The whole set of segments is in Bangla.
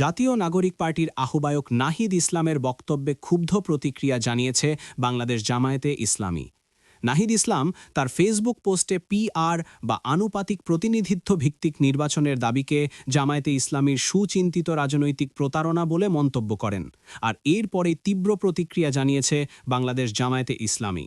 জাতীয় নাগরিক পার্টির আহ্বায়ক নাহিদ ইসলামের বক্তব্যে ক্ষুব্ধ প্রতিক্রিয়া জানিয়েছে বাংলাদেশ জামায়াতে ইসলামী। নাহিদ ইসলাম তার ফেসবুক পোস্টে পিআর বা আনুপাতিক প্রতিনিধিত্ব ভিত্তিক নির্বাচনের দাবিকে জামায়াতে ইসলামীর সুচিন্তিত রাজনৈতিক প্রতারণা বলে মন্তব্য করেন। আর এরপরে তীব্র প্রতিক্রিয়া জানিয়েছে বাংলাদেশ জামায়াতে ইসলামী।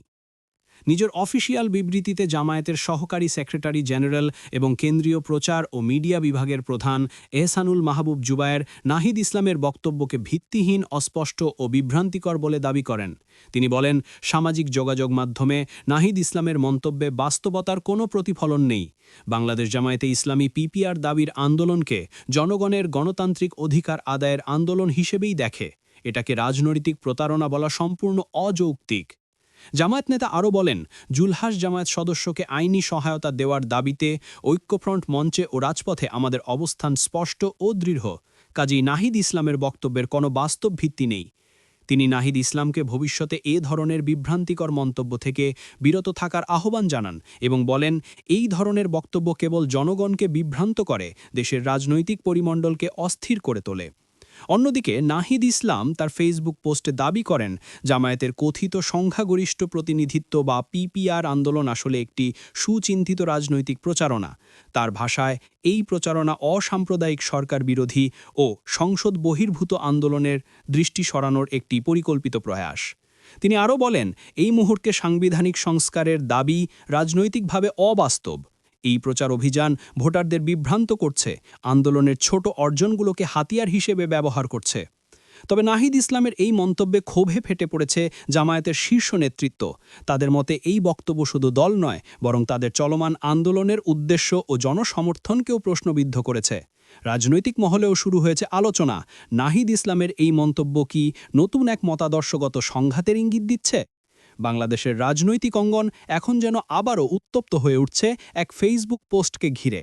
নিজের অফিসিয়াল বিবৃতিতে জামায়াতের সহকারী সেক্রেটারি জেনারেল এবং কেন্দ্রীয় প্রচার ও মিডিয়া বিভাগের প্রধান এহসানুল মাহবুব জুবায়ের নাহিদ ইসলামের বক্তব্যকে ভিত্তিহীন, অস্পষ্ট ও বিভ্রান্তিকর বলে দাবি করেন। তিনি বলেন, সামাজিক যোগাযোগ মাধ্যমে নাহিদ ইসলামের মন্তব্যে বাস্তবতার কোনো প্রতিফলন নেই। বাংলাদেশ জামায়াতে ইসলামী পিপিআর দাবির আন্দোলনকে জনগণের গণতান্ত্রিক অধিকার আদায়ের আন্দোলন হিসেবেই দেখে। এটাকে রাজনৈতিক প্রতারণা বলা সম্পূর্ণ অযৌক্তিক। জামায়াত নেতা আরও বলেন, জুলহাস জামায়াত সদস্যকে আইনি সহায়তা দেওয়ার দাবিতে ঐক্যফ্রন্ট মঞ্চে ও রাজপথে আমাদের অবস্থান স্পষ্ট ও দৃঢ়। কাজী নাহিদ ইসলামের বক্তব্যের কোনো বাস্তব ভিত্তি নেই। তিনি নাহিদ ইসলামকে ভবিষ্যতে এ ধরনের বিভ্রান্তিকর মন্তব্য থেকে বিরত থাকার আহ্বান জানান এবং বলেন, এই ধরনের বক্তব্য কেবল জনগণকে বিভ্রান্ত করে, দেশের রাজনৈতিক পরিমণ্ডলকে অস্থির করে তোলে। অন্যদিকে নাহিদ ইসলাম তার ফেসবুক পোস্টে দাবি করেন, জামায়াতের কথিত সংখ্যাগরিষ্ঠ প্রতিনিধিত্ব বা পিপিআর আন্দোলন আসলে একটি সুচিন্তিত রাজনৈতিক প্রচারণা। তার ভাষায়, এই প্রচারণা অসাম্প্রদায়িক সরকার বিরোধী ও সংসদ বহির্ভূত আন্দোলনের দৃষ্টি সরানোর একটি পরিকল্পিত প্রয়াস। তিনি আরও বলেন, এই মুহূর্তে সাংবিধানিক সংস্কারের দাবি রাজনৈতিকভাবে অবাস্তব। এই প্রচার অভিযান ভোটারদের বিভ্রান্ত করছে, আন্দোলনের ছোট অর্জনগুলোকে হাতিয়ার হিসেবে ব্যবহার করছে। তবে নাহিদ ইসলামের এই মন্তব্যে ক্ষোভে ফেটে পড়েছে জামায়াতের শীর্ষ নেতৃত্ব। তাদের মতে এই বক্তব্য শুধু দল নয়, বরং তাদের চলমান আন্দোলনের উদ্দেশ্য ও জনসমর্থনকেও প্রশ্নবিদ্ধ করেছে। রাজনৈতিক মহলেও শুরু হয়েছে আলোচনা। নাহিদ ইসলামের এই মন্তব্য কি নতুন এক মতাদর্শগত সংঘাতের ইঙ্গিত দিচ্ছে? বাংলাদেশের রাজনৈতিক অঙ্গন এখন যেন আবারও উত্তপ্ত হয়ে উঠছে এক ফেসবুক পোস্টকে ঘিরে।